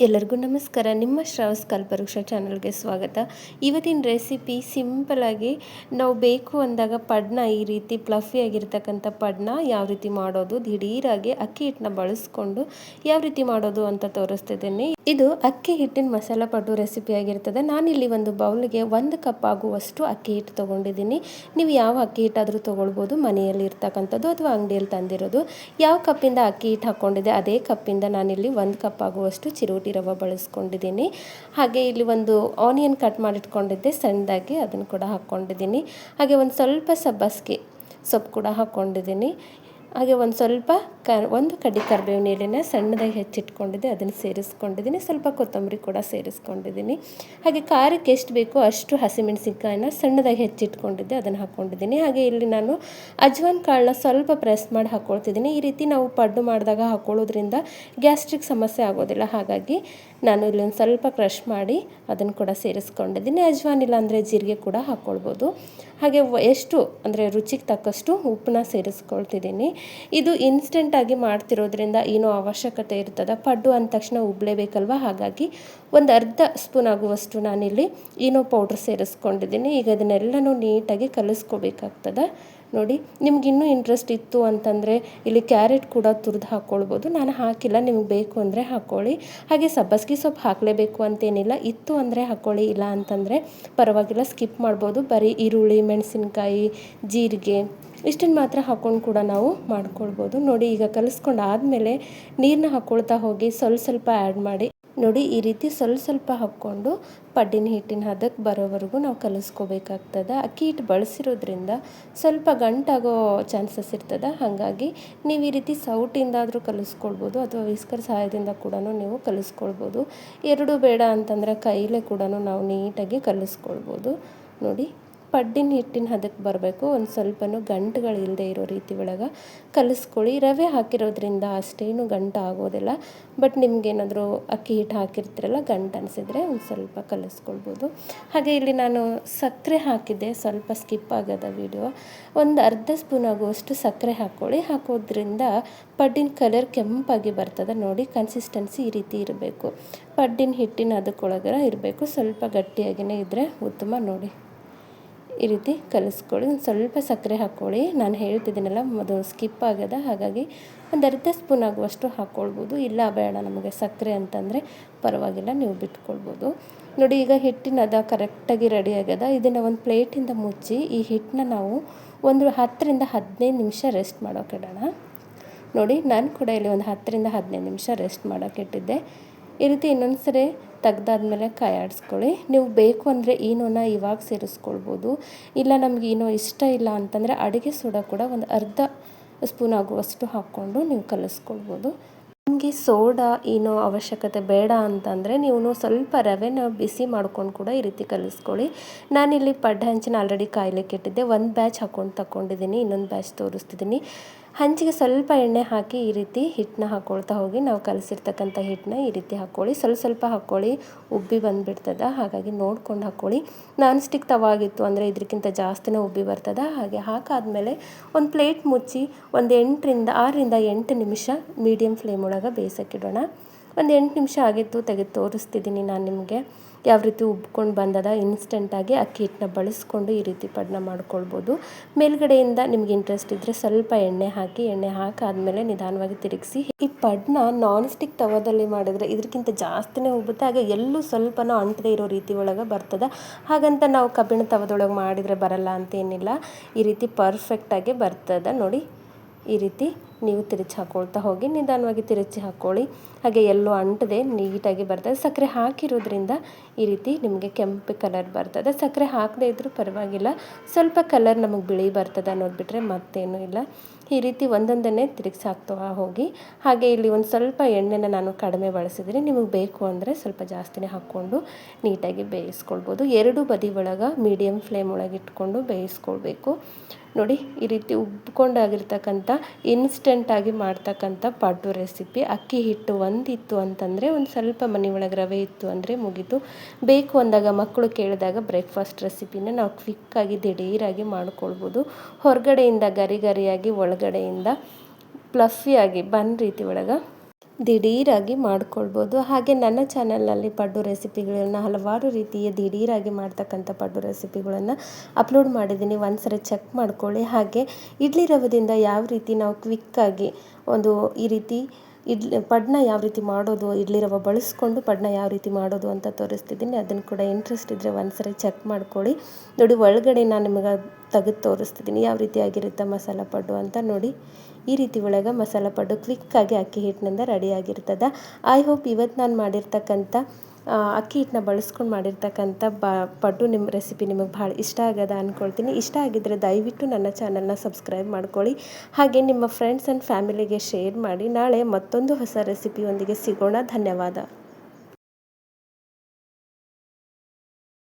ಎಲ್ಲರಿಗೂ ನಮಸ್ಕಾರ. ನಿಮ್ಮ ಶ್ರಾವಸ್ ಕಲ್ಪವೃಕ್ಷ ಚಾನಲ್ಗೆ ಸ್ವಾಗತ. ಇವತ್ತಿನ ರೆಸಿಪಿ ಸಿಂಪಲಾಗಿ ನಾವು ಬೇಕು ಅಂದಾಗ ಪಡ್ನ ಈ ರೀತಿ ಪ್ಲಫಿ ಆಗಿರ್ತಕ್ಕಂಥ ಪಡ್ನ ಯಾವ ರೀತಿ ಮಾಡೋದು, ದಿಢೀರಾಗಿ ಅಕ್ಕಿ ಹಿಟ್ಟನ್ನ ಬಳಸ್ಕೊಂಡು ಯಾವ ರೀತಿ ಮಾಡೋದು ಅಂತ ತೋರಿಸ್ತಿದ್ದೀನಿ. ಇದು ಅಕ್ಕಿ ಹಿಟ್ಟಿನ ಮಸಾಲ ಪಡ್ಡು ರೆಸಿಪಿ ಆಗಿರ್ತದೆ. ನಾನಿಲ್ಲಿ ಒಂದು ಬೌಲ್ಗೆ ಒಂದು ಕಪ್ ಆಗುವಷ್ಟು ಅಕ್ಕಿ ಹಿಟ್ಟು ತೊಗೊಂಡಿದ್ದೀನಿ. ನೀವು ಯಾವ ಅಕ್ಕಿ ಹಿಟ್ಟಾದರೂ ತೊಗೊಳ್ಬೋದು. ಮನೆಯಲ್ಲಿ ಇರ್ತಕ್ಕಂಥದ್ದು ಅಥವಾ ಅಂಗಡಿಯಲ್ಲಿ ತಂದಿರೋದು. ಯಾವ ಕಪ್ಪಿಂದ ಅಕ್ಕಿ ಹಿಟ್ಟು ಹಾಕ್ಕೊಂಡಿದೆ ಅದೇ ಕಪ್ಪಿಂದ ನಾನಿಲ್ಲಿ ಒಂದು ಕಪ್ ಆಗುವಷ್ಟು ಚಿರೋಟಿ ರವೆ ಬಳಸ್ಕೊಂಡಿದ್ದೀನಿ. ಹಾಗೆ ಇಲ್ಲಿ ಒಂದು ಆನಿಯನ್ ಕಟ್ ಮಾಡಿಟ್ಕೊಂಡಿದ್ದೆ, ಸಣ್ಣದಾಗಿ ಅದನ್ನು ಕೂಡ ಹಾಕ್ಕೊಂಡಿದ್ದೀನಿ. ಹಾಗೆ ಒಂದು ಸ್ವಲ್ಪ ಸಬ್ಬಸ್ಗೆ ಸೊಪ್ಪು ಕೂಡ ಹಾಕ್ಕೊಂಡಿದ್ದೀನಿ. ಹಾಗೆ ಒಂದು ಸ್ವಲ್ಪ ಕ ಒಂದು ಕಡ್ಡಿ ಕರಿಬೇವಿನ ಎಲೆನ ಸಣ್ಣದಾಗಿ ಹೆಚ್ಚಿಟ್ಕೊಂಡಿದ್ದೆ, ಅದನ್ನು ಸೇರಿಸ್ಕೊಂಡಿದ್ದೀನಿ. ಸ್ವಲ್ಪ ಕೊತ್ತಂಬರಿ ಕೂಡ ಸೇರಿಸ್ಕೊಂಡಿದ್ದೀನಿ. ಹಾಗೆ ಖಾರಕ್ಕೆ ಎಷ್ಟು ಬೇಕೋ ಅಷ್ಟು ಹಸಿಮೆಣಸಿನ್ಕಾಯಿನ ಸಣ್ಣದಾಗಿ ಹೆಚ್ಚಿಟ್ಕೊಂಡಿದ್ದೆ, ಅದನ್ನು ಹಾಕ್ಕೊಂಡಿದ್ದೀನಿ ಹಾಗೆ ಇಲ್ಲಿ ನಾನು ಅಜ್ವಾನ್ ಕಾಳನ್ನ ಸ್ವಲ್ಪ ಪ್ರೆಸ್ ಮಾಡಿ ಹಾಕ್ಕೊಳ್ತಿದ್ದೀನಿ ಈ ರೀತಿ ನಾವು ಪಡ್ಡು ಮಾಡಿದಾಗ ಹಾಕ್ಕೊಳ್ಳೋದ್ರಿಂದ ಗ್ಯಾಸ್ಟ್ರಿಕ್ ಸಮಸ್ಯೆ ಆಗೋದಿಲ್ಲ. ಹಾಗಾಗಿ ನಾನು ಇಲ್ಲಿ ಒಂದು ಸ್ವಲ್ಪ ಕ್ರಷ್ ಮಾಡಿ ಅದನ್ನು ಕೂಡ ಸೇರಿಸ್ಕೊಂಡಿದ್ದೀನಿ. ಅಜ್ವಾನ್ ಇಲ್ಲ ಅಂದರೆ ಜೀರಿಗೆ ಕೂಡ ಹಾಕ್ಕೊಳ್ಬೋದು ಹಾಗೆ ಎಷ್ಟು ಅಂದರೆ ರುಚಿಗೆ ತಕ್ಕಷ್ಟು ಉಪ್ಪನ್ನ ಸೇರಿಸ್ಕೊಳ್ತಿದ್ದೀನಿ. ಇದು ಇನ್ಸ್ಟೆಂಟಾಗಿ ಮಾಡ್ತಿರೋದ್ರಿಂದ ಏನೋ ಅವಶ್ಯಕತೆ ಇರ್ತದೆ. ಪಡ್ಡು ಅಂದ ತಕ್ಷಣ ಉಬ್ಲೇಬೇಕಲ್ವ? ಹಾಗಾಗಿ ಒಂದು ಅರ್ಧ ಸ್ಪೂನ್ ಆಗುವಷ್ಟು ನಾನಿಲ್ಲಿ ಏನೋ ಪೌಡ್ರ್ ಸೇರಿಸ್ಕೊಂಡಿದ್ದೀನಿ. ಈಗ ಅದನ್ನೆಲ್ಲನೂ ನೀಟಾಗಿ ಕಲಿಸ್ಕೋಬೇಕಾಗ್ತದೆ. ನೋಡಿ, ನಿಮ್ಗೆ ಇನ್ನೂ ಇಂಟ್ರೆಸ್ಟ್ ಇತ್ತು ಅಂತಂದರೆ ಇಲ್ಲಿ ಕ್ಯಾರೆಟ್ ಕೂಡ ತುರಿದು ಹಾಕ್ಕೊಳ್ಬೋದು ನಾನು ಹಾಕಿಲ್ಲ, ನಿಮ್ಗೆ ಬೇಕು ಅಂದರೆ ಹಾಕ್ಕೊಳ್ಳಿ ಹಾಗೆ ಸಬ್ಬಸ್ಗೆ ಸೊಪ್ಪು ಹಾಕಲೇಬೇಕು ಅಂತೇನಿಲ್ಲ. ಇತ್ತು ಅಂದರೆ ಹಾಕ್ಕೊಳ್ಳಿ ಇಲ್ಲ ಅಂತಂದರೆ ಪರವಾಗಿಲ್ಲ ಸ್ಕಿಪ್ ಮಾಡ್ಬೋದು. ಬರೀ ಈರುಳ್ಳಿ, ಮೆಣಸಿನ್ಕಾಯಿ, ಜೀರಿಗೆ ಇಷ್ಟನ್ನು ಮಾತ್ರ ಹಾಕ್ಕೊಂಡು ಕೂಡ ನಾವು ಮಾಡ್ಕೊಳ್ಬೋದು. ನೋಡಿ, ಈಗ ಕಲಿಸ್ಕೊಂಡು ಆದಮೇಲೆ ನೀರನ್ನ ಹಾಕ್ಕೊಳ್ತಾ ಹೋಗಿ ಸ್ವಲ್ಪ ಸ್ವಲ್ಪ ಆ್ಯಡ್ ಮಾಡಿ, ನೋಡಿ, ಈ ರೀತಿ ಸ್ವಲ್ಪ ಸ್ವಲ್ಪ ಹಾಕ್ಕೊಂಡು ಪಡ್ಡಿನ ಹಿಟ್ಟಿನ ಹದಕ್ಕೆ ಬರೋವರೆಗೂ ನಾವು ಕಲಿಸ್ಕೋಬೇಕಾಗ್ತದೆ. ಅಕ್ಕಿ ಹಿಟ್ಟು ಬಳಸಿರೋದ್ರಿಂದ ಸ್ವಲ್ಪ ಗಂಟಾಗೋ ಚಾನ್ಸಸ್ ಇರ್ತದೆ. ಹಾಗಾಗಿ ನೀವು ಈ ರೀತಿ ಸೌಟಿಂದಾದರೂ ಕಲಿಸ್ಕೊಳ್ಬೋದು, ಅಥವಾ ವಿಸ್ಕರ್ ಸಹಾಯದಿಂದ ಕೂಡ ನೀವು ಕಲಿಸ್ಕೊಳ್ಬೋದು. ಎರಡು ಬೇಡ ಅಂತಂದರೆ ಕೈಲೇ ಕೂಡ ನಾವು ನೀಟಾಗಿ ಕಲಿಸ್ಕೊಳ್ಬೋದು. ನೋಡಿ ಪಡ್ಡಿನ ಹಿಟ್ಟಿನ ಹದಕ್ಕೆ ಬರಬೇಕು. ಒಂದು ಸ್ವಲ್ಪನೂ ಗಂಟುಗಳಿಲ್ಲದೆ ಇರೋ ರೀತಿ ಒಳಗೆ ಕಲಿಸ್ಕೊಳ್ಳಿ. ರವೆ ಹಾಕಿರೋದ್ರಿಂದ ಅಷ್ಟೇನು ಗಂಟು ಆಗೋದಿಲ್ಲ. ಬಟ್ ನಿಮಗೇನಾದರೂ ಅಕ್ಕಿ ಹಿಟ್ಟು ಹಾಕಿರ್ತೀರಲ್ಲ, ಗಂಟು ಅನಿಸಿದರೆ ಒಂದು ಸ್ವಲ್ಪ ಕಲಿಸ್ಕೊಳ್ಬೋದು. ಹಾಗೆ ಇಲ್ಲಿ ನಾನು ಸಕ್ಕರೆ ಹಾಕಿದ್ದೆ, ಸ್ವಲ್ಪ ಸ್ಕಿಪ್ ಆಗದ ವಿಡಿಯೋ. ಒಂದು ಅರ್ಧ ಸ್ಪೂನ್ ಆಗುವಷ್ಟು ಸಕ್ಕರೆ ಹಾಕ್ಕೊಳ್ಳಿ. ಹಾಕೋದ್ರಿಂದ ಪಡ್ಡಿನ ಕಲರ್ ಕೆಂಪಾಗಿ ಬರ್ತದೆ ನೋಡಿ, ಕನ್ಸಿಸ್ಟೆನ್ಸಿ ಈ ರೀತಿ ಇರಬೇಕು. ಪಡ್ಡಿನ ಹಿಟ್ಟಿನ ಅದಕ್ಕೊಳಗರ ಇರಬೇಕು. ಸ್ವಲ್ಪ ಗಟ್ಟಿಯಾಗಿಯೇ ಇದ್ದರೆ ಉತ್ತಮ ನೋಡಿ. ಈ ರೀತಿ ಕಲಿಸ್ಕೊಳ್ಳಿ. ಒಂದು ಸ್ವಲ್ಪ ಸಕ್ಕರೆ ಹಾಕ್ಕೊಳ್ಳಿ. ನಾನು ಹೇಳ್ತಿದ್ದೀನಲ್ಲ ಅದು ಸ್ಕಿಪ್ ಆಗ್ಯದ. ಹಾಗಾಗಿ ಒಂದು ಅರ್ಧ ಸ್ಪೂನ್ ಆಗುವಷ್ಟು ಹಾಕ್ಕೊಳ್ಬೋದು. ಇಲ್ಲ ಬೇಡ, ನಮಗೆ ಸಕ್ಕರೆ ಅಂತಂದರೆ ಪರವಾಗಿಲ್ಲ, ನೀವು ಬಿಟ್ಕೊಳ್ಬೋದು. ನೋಡಿ, ಈಗ ಹಿಟ್ಟಿನ ಅದ ಕರೆಕ್ಟಾಗಿ ರೆಡಿ ಆಗ್ಯದ. ಇದನ್ನು ಒಂದು ಪ್ಲೇಟಿಂದ ಮುಚ್ಚಿ ಈ ಹಿಟ್ಟನ್ನ ನಾವು ಒಂದು ಹತ್ತರಿಂದ ಹದಿನೈದು ನಿಮಿಷ ರೆಸ್ಟ್ ಮಾಡೋಕೆ ಇಡೋಣ. ನೋಡಿ, ನಾನು ಕೂಡ ಇಲ್ಲಿ ಒಂದು ಹತ್ತರಿಂದ ಹದಿನೈದು ನಿಮಿಷ ರೆಸ್ಟ್ ಮಾಡೋಕೆ ಇಟ್ಟಿದ್ದೆ. ಈ ರೀತಿ ಇನ್ನೊಂದು ಸರಿ ತೆಗ್ದಾದ್ಮೇಲೆ ಕಾಯಾಡಿಸ್ಕೊಳ್ಳಿ ನೀವು ಬೇಕು ಅಂದರೆ ಈನೋನ ಇವಾಗ ಸೇರಿಸ್ಕೊಳ್ಬೋದು. ಇಲ್ಲ ನಮ್ಗೆ ಏನೋ ಇಷ್ಟ ಇಲ್ಲ ಅಂತಂದರೆ ಅಡುಗೆ ಸೋಡಾ ಕೂಡ ಒಂದು ಅರ್ಧ ಸ್ಪೂನ್ ಆಗುವಷ್ಟು ಹಾಕ್ಕೊಂಡು ನೀವು ಕಲಿಸ್ಕೊಳ್ಬೋದು. ನಿಮಗೆ ಸೋಡಾ ಏನೋ ಅವಶ್ಯಕತೆ ಬೇಡ ಅಂತಂದರೆ ನೀವು ಸ್ವಲ್ಪ ರವೆನ ಬಿಸಿ ಮಾಡ್ಕೊಂಡು ಕೂಡ ಈ ರೀತಿ ಕಲಿಸ್ಕೊಳ್ಳಿ. ನಾನಿಲ್ಲಿ ಪಡ್ಡ ಹಂಚಿನ ಆಲ್ರೆಡಿ ಕಾಯ್ಲಿಕ್ಕೆ ಇಟ್ಟಿದ್ದೆ ಒಂದು ಬ್ಯಾಚ್ ಹಾಕ್ಕೊಂಡು ತಗೊಂಡಿದ್ದೀನಿ ಇನ್ನೊಂದು ಬ್ಯಾಚ್ ತೋರಿಸ್ತಿದ್ದೀನಿ. ಹಂಚಿಗೆ ಸ್ವಲ್ಪ ಎಣ್ಣೆ ಹಾಕಿ ಈ ರೀತಿ ಹಿಟ್ಟನ್ನ ಹಾಕ್ಕೊಳ್ತಾ ಹೋಗಿ, ನಾವು ಕಲಸಿರ್ತಕ್ಕಂಥ ಹಿಟ್ಟನ್ನ ಈ ರೀತಿ ಹಾಕ್ಕೊಳ್ಳಿ ಸ್ವಲ್ಪ ಸ್ವಲ್ಪ ಹಾಕ್ಕೊಳ್ಳಿ ಉಬ್ಬಿ ಬಂದುಬಿಡ್ತದೆ. ಹಾಗಾಗಿ ನೋಡ್ಕೊಂಡು ಹಾಕ್ಕೊಳ್ಳಿ ನಾನ್ ಸ್ಟಿಕ್ ತವಾಗಿತ್ತು ಅಂದರೆ ಇದಕ್ಕಿಂತ ಜಾಸ್ತಿನೇ ಉಬ್ಬಿ ಬರ್ತದೆ. ಹಾಗೆ ಹಾಕಾದ್ಮೇಲೆ ಒಂದು ಪ್ಲೇಟ್ ಮುಚ್ಚಿ ಒಂದು ಎಂಟರಿಂದ ಆರರಿಂದ ಎಂಟು ನಿಮಿಷ ಮೀಡಿಯಮ್ ಫ್ಲೇಮ್ ಒಳಗೆ ಬೇಯಿಸೋಕ್ಕಿಡೋಣ ಒಂದು ಎಂಟು ನಿಮಿಷ ಆಗಿತ್ತು ತೆಗೆದು ತೋರಿಸ್ತಿದ್ದೀನಿ ನಾನು ನಿಮಗೆ. ಯಾವ ರೀತಿ ಉಬ್ಕೊಂಡು ಬಂದದ ಇನ್ಸ್ಟೆಂಟಾಗಿ ಅಕ್ಕಿ ಹಿಟ್ಟನ್ನ ಬಳಸ್ಕೊಂಡು ಈ ರೀತಿ ಪಡ್ನ ಮಾಡ್ಕೊಳ್ಬೋದು. ಮೇಲ್ಗಡೆಯಿಂದ ನಿಮ್ಗೆ ಇಂಟ್ರೆಸ್ಟ್ ಇದ್ದರೆ ಸ್ವಲ್ಪ ಎಣ್ಣೆ ಹಾಕಿ, ಎಣ್ಣೆ ಹಾಕಾದ್ಮೇಲೆ ನಿಧಾನವಾಗಿ ತಿರುಗಿಸಿ. ಈ ಪಡ್ನ ನಾನ್ ಸ್ಟಿಕ್ ತವದಲ್ಲಿ ಮಾಡಿದರೆ ಇದಕ್ಕಿಂತ ಜಾಸ್ತಿನೇ ಉಬ್ಬುತ್ತೆ. ಹಾಗೆ ಎಲ್ಲೂ ಸ್ವಲ್ಪನೂ ಅಂಟದೇ ಇರೋ ರೀತಿ ಒಳಗೆ ಬರ್ತದೆ. ಹಾಗಂತ ನಾವು ಕಬ್ಬಿಣ ತವದೊಳಗೆ ಮಾಡಿದರೆ ಬರಲ್ಲ ಅಂತೇನಿಲ್ಲ ಈ ರೀತಿ ಪರ್ಫೆಕ್ಟಾಗಿ ಬರ್ತದೆ. ನೋಡಿ, ಈ ರೀತಿ ನೀವು ತಿರುಚಿ ಹಾಕ್ಕೊಳ್ತಾ ಹೋಗಿ, ನಿಧಾನವಾಗಿ ತಿರುಚಿ ಹಾಕ್ಕೊಳ್ಳಿ ಹಾಗೆ ಎಲ್ಲೋ ಅಂಟದೆ ನೀಟಾಗಿ ಬರ್ತದೆ. ಸಕ್ಕರೆ ಹಾಕಿರೋದ್ರಿಂದ ಈ ರೀತಿ ನಿಮಗೆ ಕೆಂಪು ಕಲರ್ ಬರ್ತದೆ. ಸಕ್ಕರೆ ಹಾಕದೇ ಇದ್ದರೂ ಪರವಾಗಿಲ್ಲ. ಸ್ವಲ್ಪ ಕಲರ್ ನಮಗೆ ಬಿಳಿ ಬರ್ತದೆ ಅನ್ನೋದು ಬಿಟ್ಟರೆ ಮತ್ತೇನೂ ಇಲ್ಲ. ಈ ರೀತಿ ಒಂದೊಂದನ್ನೇ ತಿರುಗಿಸಿ ಹಾಕ್ತಾ ಹೋಗಿ. ಹಾಗೆ ಇಲ್ಲಿ ಒಂದು ಸ್ವಲ್ಪ ಎಣ್ಣೆನ ನಾನು ಕಡಿಮೆ ಬಳಸಿದ್ದೀನಿ. ನಿಮಗೆ ಬೇಕು ಅಂದರೆ ಸ್ವಲ್ಪ ಜಾಸ್ತಿನೇ ಹಾಕ್ಕೊಂಡು ನೀಟಾಗಿ ಬೇಯಿಸ್ಕೊಳ್ಬೋದು. ಎರಡು ಬದಿ ಒಳಗೆ ಮೀಡಿಯಮ್ ಫ್ಲೇಮ್ ಒಳಗೆ ಇಟ್ಕೊಂಡು ಬೇಯಿಸ್ಕೊಳ್ಬೇಕು. ನೋಡಿ, ಈ ರೀತಿ ಉಬ್ಕೊಂಡಾಗಿರ್ತಕ್ಕಂಥ ಇನ್ಸ್ಟೆಂಟಾಗಿ ಮಾಡ್ತಕ್ಕಂಥ ಪಾಟು ರೆಸಿಪಿ ಅಕ್ಕಿ ಹಿಟ್ಟು ಒಂದಿತ್ತು ಅಂತಂದರೆ ಒಂದು ಸ್ವಲ್ಪ ಮನೆ ಒಳಗೆ ರವೆ ಇತ್ತು ಅಂದರೆ ಮುಗೀತು. ಬೇಕು ಅಂದಾಗ ಮಕ್ಕಳು ಕೇಳಿದಾಗ ಬ್ರೇಕ್ಫಾಸ್ಟ್ ರೆಸಿಪಿನ ನಾವು ಕ್ವಿಕ್ಕಾಗಿ ದಿಢೀರಾಗಿ ಮಾಡ್ಕೊಳ್ಬೋದು. ಹೊರಗಡೆಯಿಂದ ಗರಿ ಗರಿಯಾಗಿ ಒಳಗಡೆಯಿಂದ ಪ್ಲಫಿಯಾಗಿ ಬನ್ ರೀತಿ ಒಳಗೆ ದಿಢೀರಾಗಿ ಮಾಡ್ಕೊಳ್ಬೋದು. ಹಾಗೆ ನನ್ನ ಚಾನಲ್ನಲ್ಲಿ ಪಡ್ಡು ರೆಸಿಪಿಗಳನ್ನು ಹಲವಾರು ರೀತಿಯ ದಿಢೀರಾಗಿ ಮಾಡ್ತಕ್ಕಂಥ ಪಡ್ಡು ರೆಸಿಪಿಗಳನ್ನು ಅಪ್ಲೋಡ್ ಮಾಡಿದ್ದೀನಿ. ಒಂದ್ಸರಿ ಚೆಕ್ ಮಾಡ್ಕೊಳ್ಳಿ. ಹಾಗೆ ಇಡ್ಲಿ ರವದಿಂದ ಯಾವ ರೀತಿ ನಾವು ಕ್ವಿಕ್ಕಾಗಿ ಒಂದು ಈ ರೀತಿ ಇಡ್ಲಿ ಪಡ್ನ ಯಾವ ರೀತಿ ಮಾಡೋದು ಇಡ್ಲಿ ರವೆ ಬಳಸ್ಕೊಂಡು ಪಡ್ನ ಯಾವ ರೀತಿ ಮಾಡೋದು ಅಂತ ತೋರಿಸ್ತಿದ್ದೀನಿ. ಅದನ್ನು ಕೂಡ ಇಂಟ್ರೆಸ್ಟ್ ಇದ್ದರೆ ಒಂದ್ಸರಿ ಚೆಕ್ ಮಾಡ್ಕೊಳ್ಳಿ. ನೋಡಿ, ಒಳಗಡೆ ನಾನು ನಿಮಗೆ ತೆಗೆದು ತೋರಿಸ್ತಿದ್ದೀನಿ. ಯಾವ ರೀತಿ ಆಗಿರುತ್ತೆ ಮಸಾಲ ಪಡ್ಡು ಅಂತ ನೋಡಿ. ಈ ರೀತಿ ಒಳಗೆ ಮಸಾಲ ಪಡ್ಡು ಕ್ವಿಕ್ಕಾಗಿ ಅಕ್ಕಿ ಹಿಟ್ಟಿನಿಂದ ರೆಡಿಯಾಗಿರ್ತದೆ ಐ ಹೋಪ್ ಇವತ್ತು ನಾನು ಮಾಡಿರ್ತಕ್ಕಂಥ ಅಕ್ಕಿ ಹಿಟ್ಟನ್ನ ಬಳಸ್ಕೊಂಡು ಮಾಡಿರ್ತಕ್ಕಂಥ ಬ, ಪಡ್ಡು ನಿಮ್ಮ ರೆಸಿಪಿ ನಿಮಗೆ ಭಾಳ ಇಷ್ಟ ಆಗದ ಅಂದ್ಕೊಳ್ತೀನಿ ಇಷ್ಟ ಆಗಿದ್ದರೆ ದಯವಿಟ್ಟು ನನ್ನ ಚಾನಲ್ನ ಸಬ್ಸ್ಕ್ರೈಬ್ ಮಾಡ್ಕೊಳ್ಳಿ. ಹಾಗೆ ನಿಮ್ಮ ಫ್ರೆಂಡ್ಸ್ ಆ್ಯಂಡ್ ಫ್ಯಾಮಿಲಿಗೆ ಶೇರ್ ಮಾಡಿ. ನಾಳೆ ಮತ್ತೊಂದು ಹೊಸ ರೆಸಿಪಿಯೊಂದಿಗೆ ಸಿಗೋಣ. ಧನ್ಯವಾದ.